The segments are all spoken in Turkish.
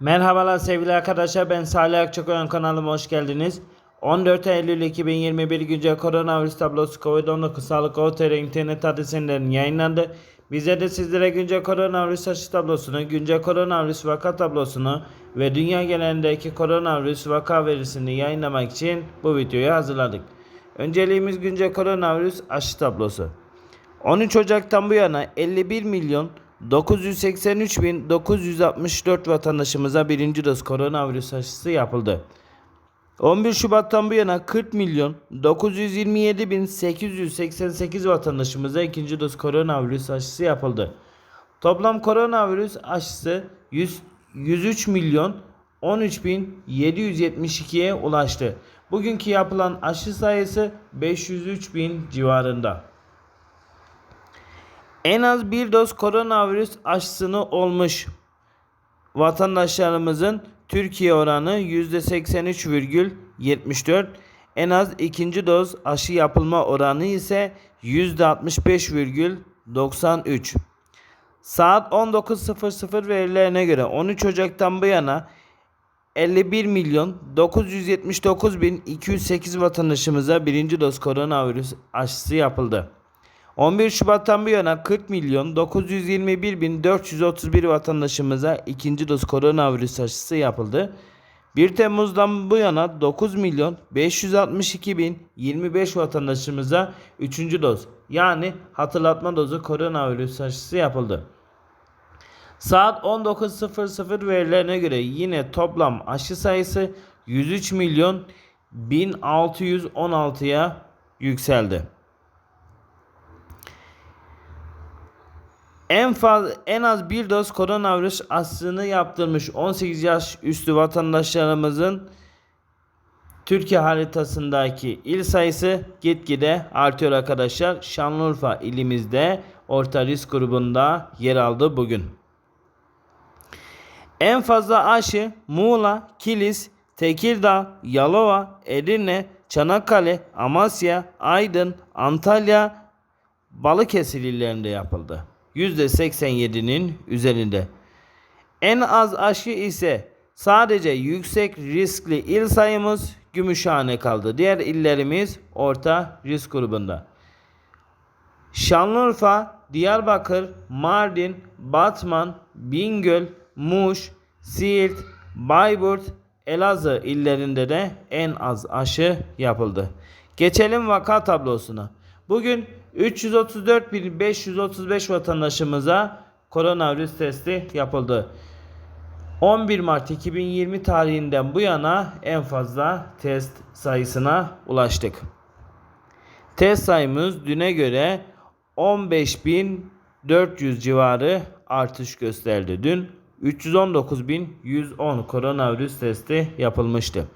Merhabalar sevgili arkadaşlar ben Salih Akçakoyan kanalıma hoş geldiniz. 14 Eylül 2021 güncel koronavirüs tablosu COVID-19 Sağlık OTR internet adresinden yayınlandı. Bize de sizlere güncel koronavirüs aşı tablosunu, güncel koronavirüs vaka tablosunu ve dünya genelindeki koronavirüs vaka verisini yayınlamak için bu videoyu hazırladık. Önceliğimiz güncel koronavirüs aşı tablosu. 13 Ocak'tan bu yana 51 milyon 983 bin 964 vatandaşımıza birinci doz koronavirüs aşısı yapıldı. 11 Şubat'tan bu yana 40 milyon 927 bin 888 vatandaşımıza ikinci doz koronavirüs aşısı yapıldı. Toplam koronavirüs aşısı 100, 103 milyon 13 bin 772'ye ulaştı. Bugünkü yapılan aşı sayısı 503 bin civarında. En az bir doz koronavirüs aşısını olmuş vatandaşlarımızın Türkiye oranı %83,74. En az ikinci doz aşı yapılma oranı ise %65,93. Saat 19.00 verilerine göre 13 Ocak'tan bu yana 51 milyon 979 bin 208 vatandaşımıza birinci doz koronavirüs aşısı yapıldı. 11 Şubat'tan bu yana 40 milyon 921 bin 431 vatandaşımıza ikinci doz koronavirüs aşısı yapıldı. 1 Temmuz'dan bu yana 9 milyon 562 bin 25 vatandaşımıza 3. doz yani hatırlatma dozu koronavirüs aşısı yapıldı. Saat 19.00 verilerine göre yine toplam aşı sayısı 103 milyon 1616'ya yükseldi. En fazla en az bir doz koronavirüs aşısını yaptırmış 18 yaş üstü vatandaşlarımızın Türkiye haritasındaki il sayısı gitgide artıyor arkadaşlar. Şanlıurfa ilimizde orta risk grubunda yer aldı bugün. En fazla aşı Muğla, Kilis, Tekirdağ, Yalova, Edirne, Çanakkale, Amasya, Aydın, Antalya, Balıkesir illerinde yapıldı. %87'nin üzerinde. En az aşı ise sadece yüksek riskli il sayımız Gümüşhane kaldı. Diğer illerimiz orta risk grubunda. Şanlıurfa, Diyarbakır, Mardin, Batman, Bingöl, Muş, Siirt, Bayburt, Elazığ illerinde de en az aşı yapıldı. Geçelim vaka tablosuna. Bugün 334.535 vatandaşımıza koronavirüs testi yapıldı. 11 Mart 2020 tarihinden bu yana en fazla test sayısına ulaştık. Test sayımız düne göre 15.400 civarı artış gösterdi. Dün 319.110 koronavirüs testi yapılmıştı.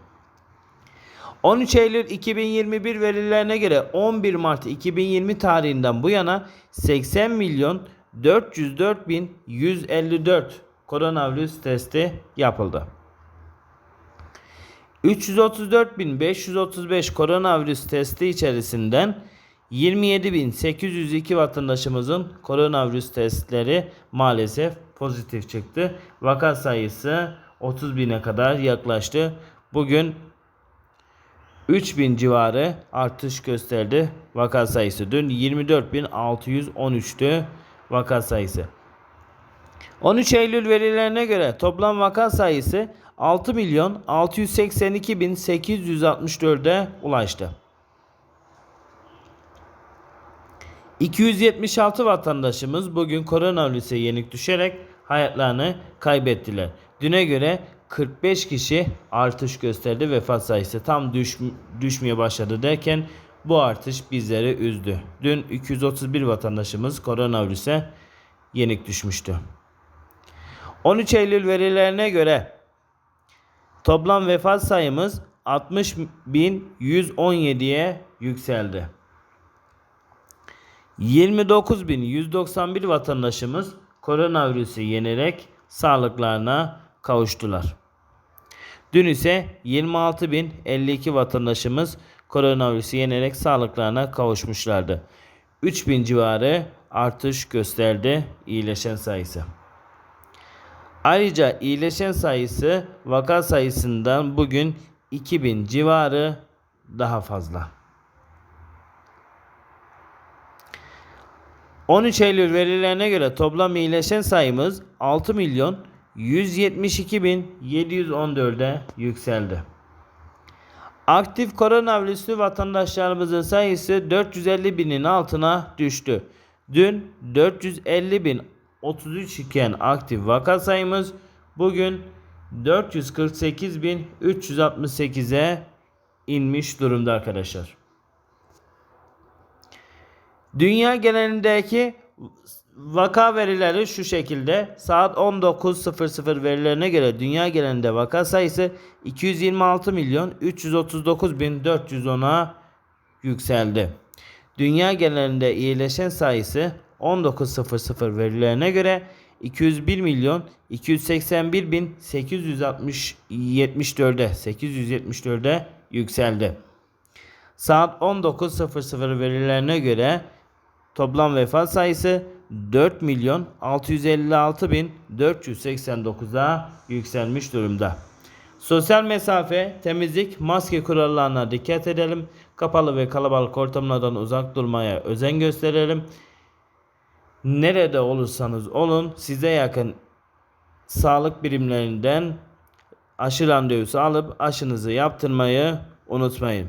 13 Eylül 2021 verilerine göre 11 Mart 2020 tarihinden bu yana 80 milyon 404 bin 154 koronavirüs testi yapıldı. 334.535 koronavirüs testi içerisinden 27.802 vatandaşımızın koronavirüs testleri maalesef pozitif çıktı. Vaka sayısı 30.000'e kadar yaklaştı. Bugün 3000 civarı artış gösterdi vaka sayısı. Dün 24.613'tü vaka sayısı. 13 Eylül verilerine göre toplam vaka sayısı 6 milyon 682 bin 864'e ulaştı. 276 vatandaşımız bugün koronavirüse yenik düşerek hayatlarını kaybettiler. Düne göre 45 kişi artış gösterdi vefat sayısı tam düş, düşmeye başladı derken bu artış bizleri üzdü. Dün 231 vatandaşımız koronavirüse yenik düşmüştü. 13 Eylül verilerine göre toplam vefat sayımız 60.117'ye yükseldi. 29.191 vatandaşımız koronavirüsü yenerek sağlıklarına kavuştular. Dün ise 26.052 vatandaşımız koronavirüsü yenerek sağlıklarına kavuşmuşlardı. 3000 civarı artış gösterdi iyileşen sayısı. Ayrıca iyileşen sayısı vaka sayısından bugün 2000 civarı daha fazla. 13 Eylül verilerine göre toplam iyileşen sayımız 6 milyon 172 bin 714'e yükseldi. Aktif koronavirüslü vatandaşlarımızın sayısı 450 binin altına düştü. Dün 450 bin 33 iken aktif vaka sayımız bugün 448 bin 368'e inmiş durumda arkadaşlar. Dünya genelindeki vaka verileri şu şekilde. Saat 19.00 verilerine göre dünya genelinde vaka sayısı 226 milyon 339 bin 410'a yükseldi. Dünya genelinde iyileşen sayısı 19.00 verilerine göre 201 milyon 281 bin 860 74'e 874'e yükseldi. Saat 19.00 verilerine göre toplam vefat sayısı 4 milyon 656 bin 489'a yükselmiş durumda. Sosyal mesafe, temizlik, maske kurallarına dikkat edelim. Kapalı ve kalabalık ortamlardan uzak durmaya özen gösterelim. Nerede olursanız olun size yakın sağlık birimlerinden aşı randevusu alıp aşınızı yaptırmayı unutmayın.